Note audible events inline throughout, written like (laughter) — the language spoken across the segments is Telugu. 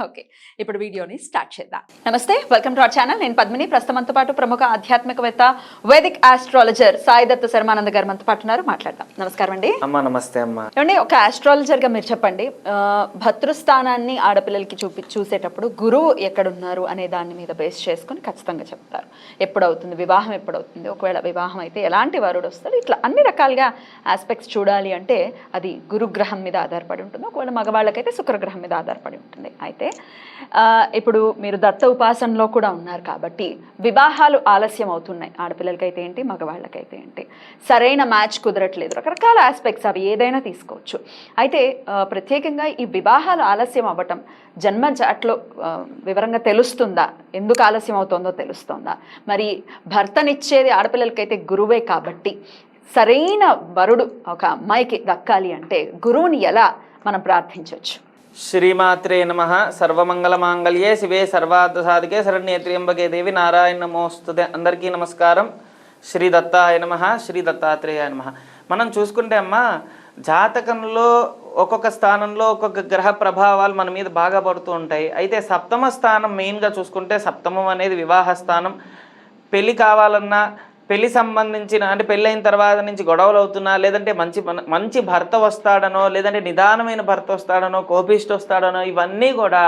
ఓకే ఇప్పుడు వీడియోని స్టార్ట్ చేద్దాం. నమస్తే వెల్కమ్ టు అవర్ ఛానల్. నేను పద్మిని. ప్రస్తుతంతో పాటు ప్రముఖ ఆధ్యాత్మికవేత్త వేదిక్ ఆస్ట్రాలజర్ సాయి దత్త శర్మానంద గారు మనతో పాటు ఉన్నారు. మాట్లాడదాం. నమస్కారం అండి. అమ్మా నమస్తే అమ్మా. ఏమండి ఒక ఆస్ట్రాలజర్గా మీరు చెప్పండి. ఆ, భతృస్థానాన్ని ఆడపిల్లలకి చూపి చూసేటప్పుడు గురువు ఎక్కడున్నారు అనే దాని మీద బేస్ చేసుకొని ఖచ్చితంగా చెప్తారు. ఎప్పుడవుతుంది? వివాహం ఎప్పుడవుతుంది? ఒకవేళ వివాహం అయితే ఎలాంటి వరుడు వస్తారు ఇట్లా అన్ని రకాలుగా ఆస్పెక్ట్స్ చూడాలి అంటే అది గురుగ్రహం మీద ఆధారపడి ఉంటుంది. ఒకవేళ మగవాళ్ళకైతే శుక్రగ్రహం మీద ఆధారపడి ఉంటుంది. అయితే ఆ, ఇప్పుడు మీరు దత్త ఉపాసనలో కూడా ఉన్నారు కాబట్టి వివాహాలు ఆలస్యం అవుతున్నాయి. ఆడపిల్లలకైతే ఏంటి మగవాళ్ళకైతే ఏంటి. సరైన మ్యాచ్ కుదరట్లేదు. రకరకాల ఆస్పెక్ట్స్ అవి ఏదైనా తీసుకోవచ్చు. అయితే ప్రత్యేకంగా ఈ వివాహాలు ఆలస్యం అవ్వటం జన్మ జాట్లో వివరంగా తెలుస్తుందా? ఎందుకు ఆలస్యం అవుతుందో తెలుస్తుందా? మరి భర్తనిచ్చేది ఆడపిల్లలకైతే గురువే కాబట్టి సరైన వరుడు ఒక అమ్మాయికి దక్కాలి అంటే గురువుని ఎలా మనం ప్రార్థించవచ్చు? శ్రీమాత్రే నమ సర్వమంగళమాంగళ్యే శివే సర్వార్థ సాధికే శరణ్యేత్రియంబకే దేవి నారాయణ నమోస్తుతే అందరికీ నమస్కారం. శ్రీ దత్తాయ నమ శ్రీ దత్తాత్రేయ నమ మనం చూసుకుంటే అమ్మా జాతకంలో ఒక్కొక్క స్థానంలో ఒక్కొక్క గ్రహ ప్రభావాలు మన మీద బాగా పడుతూ ఉంటాయి. అయితే సప్తమ స్థానం మెయిన్గా చూసుకుంటే సప్తమం అనేది వివాహ స్థానం. పెళ్ళి కావాలన్నా పెళ్ళి సంబంధించిన అంటే పెళ్ళైన తర్వాత నుంచి గొడవలు అవుతున్నా లేదంటే మంచి మంచి భర్త వస్తాడనో లేదంటే నిదానమైన భర్త వస్తాడనో కోపిస్ట్ వస్తాడనో ఇవన్నీ కూడా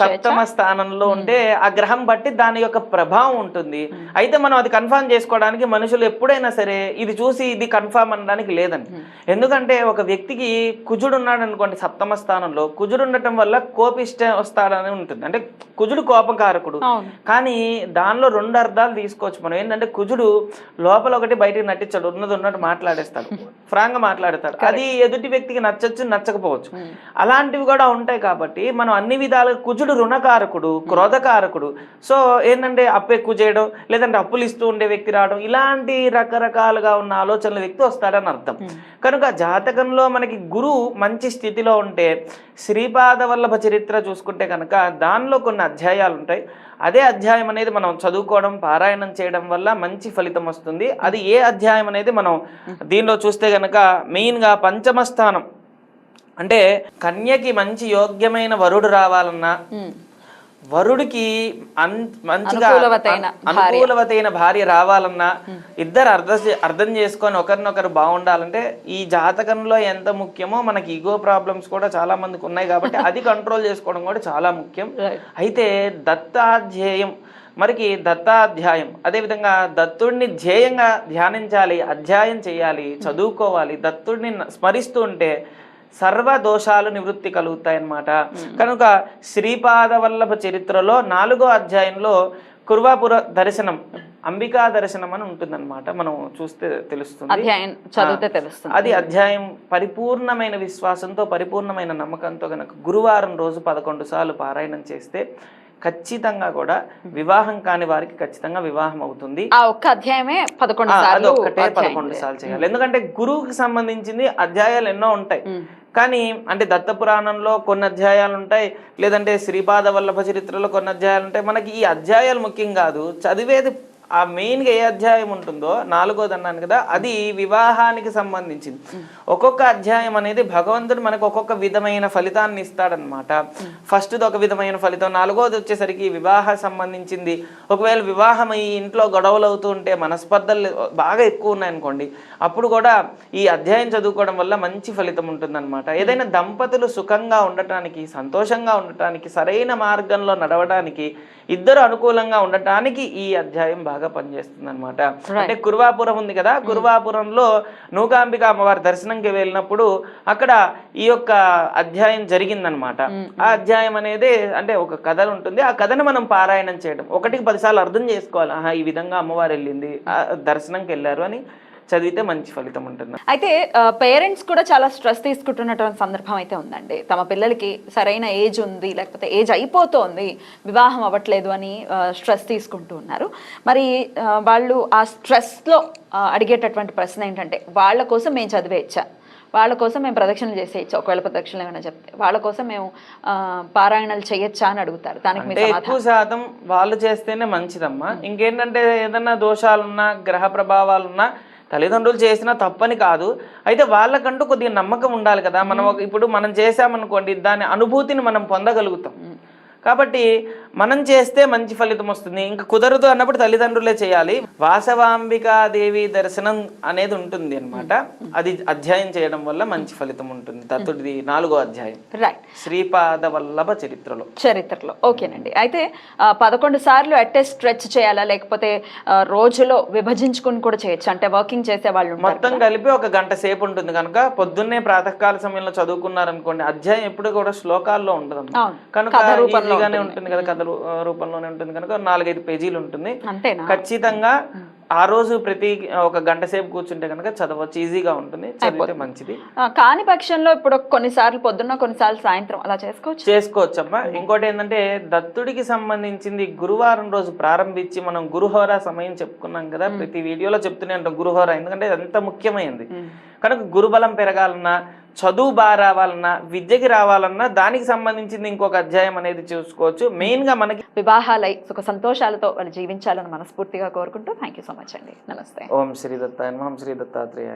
సప్తమ స్థానంలో ఉంటే ఆ గ్రహం బట్టి దాని యొక్క ప్రభావం ఉంటుంది. అయితే మనం అది కన్ఫర్మ్ చేసుకోవడానికి మనుషులు ఎప్పుడైనా సరే ఇది చూసి ఇది కన్ఫర్మ్ అనడానికి లేదండి. ఎందుకంటే ఒక వ్యక్తికి కుజుడు ఉన్నాడు అనుకోండి సప్తమ స్థానంలో కుజుడు ఉండటం వల్ల కోపిష్ట వస్తాడని ఉంటుంది. అంటే కుజుడు కోపకారకుడు. కానీ దానిలో రెండు అర్థాలు తీసుకోవచ్చు మనం. ఏంటంటే కుజుడు లోపల ఒకటి బయటికి నటించాడు ఉన్నది ఉన్నట్టు మాట్లాడేస్తాడు. ఫ్రాంక్గా మాట్లాడతాడు అది ఎదుటి వ్యక్తికి నచ్చచ్చు నచ్చకపోవచ్చు. అలాంటివి కూడా ఉంటాయి కాబట్టి మనం అన్ని విధాలుగా కుజుడు రుణకారకుడు క్రోధకారకుడు. సో ఏంటంటే అప్పు ఎక్కువ చేయడం లేదంటే అప్పులు ఇస్తూ ఉండే వ్యక్తి రావడం ఇలాంటి రకరకాలుగా ఉన్న ఆలోచనల వ్యక్తి వస్తాడని అర్థం. కనుక జాతకంలో మనకి గురువు మంచి స్థితిలో ఉంటే శ్రీపాద వల్లభ చరిత్ర చూసుకుంటే కనుక దానిలో కొన్ని అధ్యాయాలు ఉంటాయి. అదే అధ్యాయం అనేది మనం చదువుకోవడం పారాయణం చేయడం వల్ల మంచి ఫలితం వస్తుంది. అది ఏ అధ్యాయం అనేది మనం దీనిలో చూస్తే కనుక మెయిన్గా పంచమ స్థానం అంటే కన్యకి మంచి యోగ్యమైన వరుడు రావాలన్నా వరుడికి మంచిగా అనుకూలవతైన అన్- అనుకూలవతైన భార్య రావాలన్నా ఇద్దరు అర్థం అర్థం చేసుకొని ఒకరినొకరు బాగుండాలంటే ఈ జాతకంలో ఎంత ముఖ్యమో మనకి ఈగో ప్రాబ్లమ్స్ కూడా చాలా మందికి ఉన్నాయి కాబట్టి అది (laughs) కంట్రోల్ చేసుకోవడం కూడా చాలా ముఖ్యం. అయితే దత్తాధ్యేయం మరికి దత్తాధ్యాయం అదేవిధంగా దత్తుడిని ధ్యేయంగా ధ్యానించాలి అధ్యాయం చేయాలి చదువుకోవాలి దత్తుడిని స్మరిస్తూ ఉంటే సర్వ దోషాలు నివృత్తి కలుగుతాయన్నమాట. కనుక శ్రీపాద వల్లభ చరిత్రలో నాలుగో అధ్యాయంలో కుర్వాపుర దర్శనం అంబికా దర్శనం అని ఉంటుందన్నమాట. మనం చూస్తే తెలుస్తుంది. అధ్యాయం చదివితే తెలుస్తుంది. అది అధ్యాయం పరిపూర్ణమైన విశ్వాసంతో పరిపూర్ణమైన నమ్మకంతో గనక గురువారం రోజు పదకొండు సార్లు పారాయణం చేస్తే ఖచ్చితంగా కూడా వివాహం కాని వారికి ఖచ్చితంగా వివాహం అవుతుంది. ఆ ఒక్క అధ్యాయమే పదకొండు సార్లు పదకొండు చేయాలి. సార్లు చేయాలి. ఎందుకంటే గురువుకి సంబంధించింది అధ్యాయాలు ఎన్నో ఉంటాయి. కానీ అంటే దత్త పురాణంలో కొన్ని అధ్యాయాలు ఉంటాయి లేదంటే శ్రీపాద వల్లభ చరిత్రలో కొన్ని అధ్యాయాలు ఉంటాయి. మనకి ఈ అధ్యాయాలు ముఖ్యం కాదు చదివేది ఆ మెయిన్గా ఏ అధ్యాయం ఉంటుందో నాలుగోది అన్నాను కదా అది వివాహానికి సంబంధించింది. ఒక్కొక్క అధ్యాయం అనేది భగవంతుడు మనకు ఒక్కొక్క విధమైన ఫలితాన్ని ఇస్తాడనమాట ఫస్ట్ది ఒక విధమైన ఫలితం నాలుగోది వచ్చేసరికి వివాహ సంబంధించింది. ఒకవేళ వివాహం ఈ ఇంట్లో గొడవలు అవుతూ ఉంటే మనస్పర్ధలు బాగా ఎక్కువ ఉన్నాయనుకోండి అప్పుడు కూడా ఈ అధ్యాయం చదువుకోవడం వల్ల మంచి ఫలితం ఉంటుందన్నమాట. ఏదైనా దంపతులు సుఖంగా ఉండటానికి సంతోషంగా ఉండటానికి సరైన మార్గంలో నడవడానికి ఇద్దరు అనుకూలంగా ఉండటానికి ఈ అధ్యాయం బాగా పనిచేస్తుంది అనమాట అంటే కురువాపురం ఉంది కదా కురువాపురంలో నూకాంబిక అమ్మవారి దర్శనంకి వెళ్ళినప్పుడు అక్కడ ఈ యొక్క అధ్యాయం జరిగిందనమాట ఆ అధ్యాయం అనేది అంటే ఒక కథ ఉంటుంది. ఆ కథని మనం పారాయణం చేయడం. ఒకటికి పదిసార్లు అర్థం చేసుకోవాలి. ఆహా ఈ విధంగా అమ్మవారు వెళ్ళింది ఆ దర్శనంకి వెళ్ళారు అని చదివితే మంచి ఫలితం ఉంటుంది. అయితే పేరెంట్స్ కూడా చాలా స్ట్రెస్ తీసుకుంటున్నటువంటి సందర్భం అయితే ఉందండి. తమ పిల్లలకి సరైన ఏజ్ ఉంది లేకపోతే ఏజ్ అయిపోతోంది వివాహం అవ్వట్లేదు అని స్ట్రెస్ తీసుకుంటూ ఉన్నారు. మరి వాళ్ళు ఆ స్ట్రెస్లో అడిగేటటువంటి ప్రశ్న ఏంటంటే వాళ్ళ కోసం మేము చదివేచ్చా వాళ్ళ కోసం మేము ప్రదక్షిణలు చేసేయచ్చు ఒకవేళ ప్రదక్షిణలు ఏమైనా చెప్తే వాళ్ళ కోసం మేము పారాయణాలు చేయొచ్చా అని అడుగుతారు. దానికి ఎక్కువ శాతం వాళ్ళు చేస్తేనే మంచిదమ్మా. ఇంకేంటంటే ఏదన్నా దోషాలున్నా గ్రహ ప్రభావాలున్నా తల్లిదండ్రులు చేసినా తప్పని కాదు. అయితే వాళ్ళకంటూ కొద్దిగా నమ్మకం ఉండాలి కదా. మనం ఇప్పుడు మనం చేసామనుకోండి దాని అనుభూతిని మనం పొందగలుగుతాం. కాబట్టి మనం చేస్తే మంచి ఫలితం వస్తుంది. ఇంకా కుదరదు అన్నప్పుడు తల్లిదండ్రులే చేయాలి. వాసవాంబికా దేవి దర్శనం అనేది ఉంటుంది అన్నమాట. అది అధ్యాయం చేయడం వల్ల మంచి ఫలితం ఉంటుంది. దత్తుడిది నాలుగో అధ్యాయం. రైట్ శ్రీపాద వల్లభ చరిత్రలో. చరిత్రలో. ఓకేనండి. అయితే పదకొండు సార్లు అట్టే స్ట్రెచ్ చేయాలా? లేకపోతే రోజులో విభజించుకుని కూడా చేయొచ్చు? అంటే వర్కింగ్ చేసే వాళ్ళు మొత్తం కలిపి ఒక గంట సేపు ఉంటుంది. కనుక పొద్దున్నే ప్రాతకాల సమయంలో చదువుకున్నారనుకోండి అధ్యాయం ఎప్పుడు కూడా శ్లోకాల్లో ఉండదు. కనుక ఉంటుంది కదా కథ రూపంలోనే ఉంటుంది కనుక నాలుగైదు పేజీలు ఉంటుంది. ఖచ్చితంగా ఆ రోజు ప్రతి ఒక గంట సేపు కూర్చుంటే కనుక చదవచ్చు ఈజీగా ఉంటుంది చదివితే మంచిది. కాని పక్షంలో ఇప్పుడు కొన్నిసార్లు పొద్దున్న కొన్నిసార్లు సాయంత్రం అలా చేసుకోవచ్చు? చేసుకోవచ్చమ్మా. ఇంకోటి ఏంటంటే దత్తుడికి సంబంధించింది గురువారం రోజు ప్రారంభించి మనం గురుహోర సమయం చెప్పుకున్నాం కదా ప్రతి వీడియోలో చెప్తూనే ఉంటాం గురుహోర ఎందుకంటే అది అంత ముఖ్యమైనది. కనుక గురుబలం పెరగాలన్నా చదువు బాగా రావాలన్నా విద్యకి రావాలన్నా దానికి సంబంధించింది ఇంకొక అధ్యాయం అనేది చూసుకోవచ్చు. మెయిన్గా మనకి వివాహాలై సుఖ సంతోషాలతో వాళ్ళు జీవించాలని మనస్ఫూర్తిగా కోరుకుంటూ థ్యాంక్ సో మచ్ అండి. నమస్తే. ఓం శ్రీ దత్తాయ నమః. ఓం శ్రీ దత్తాత్రేయ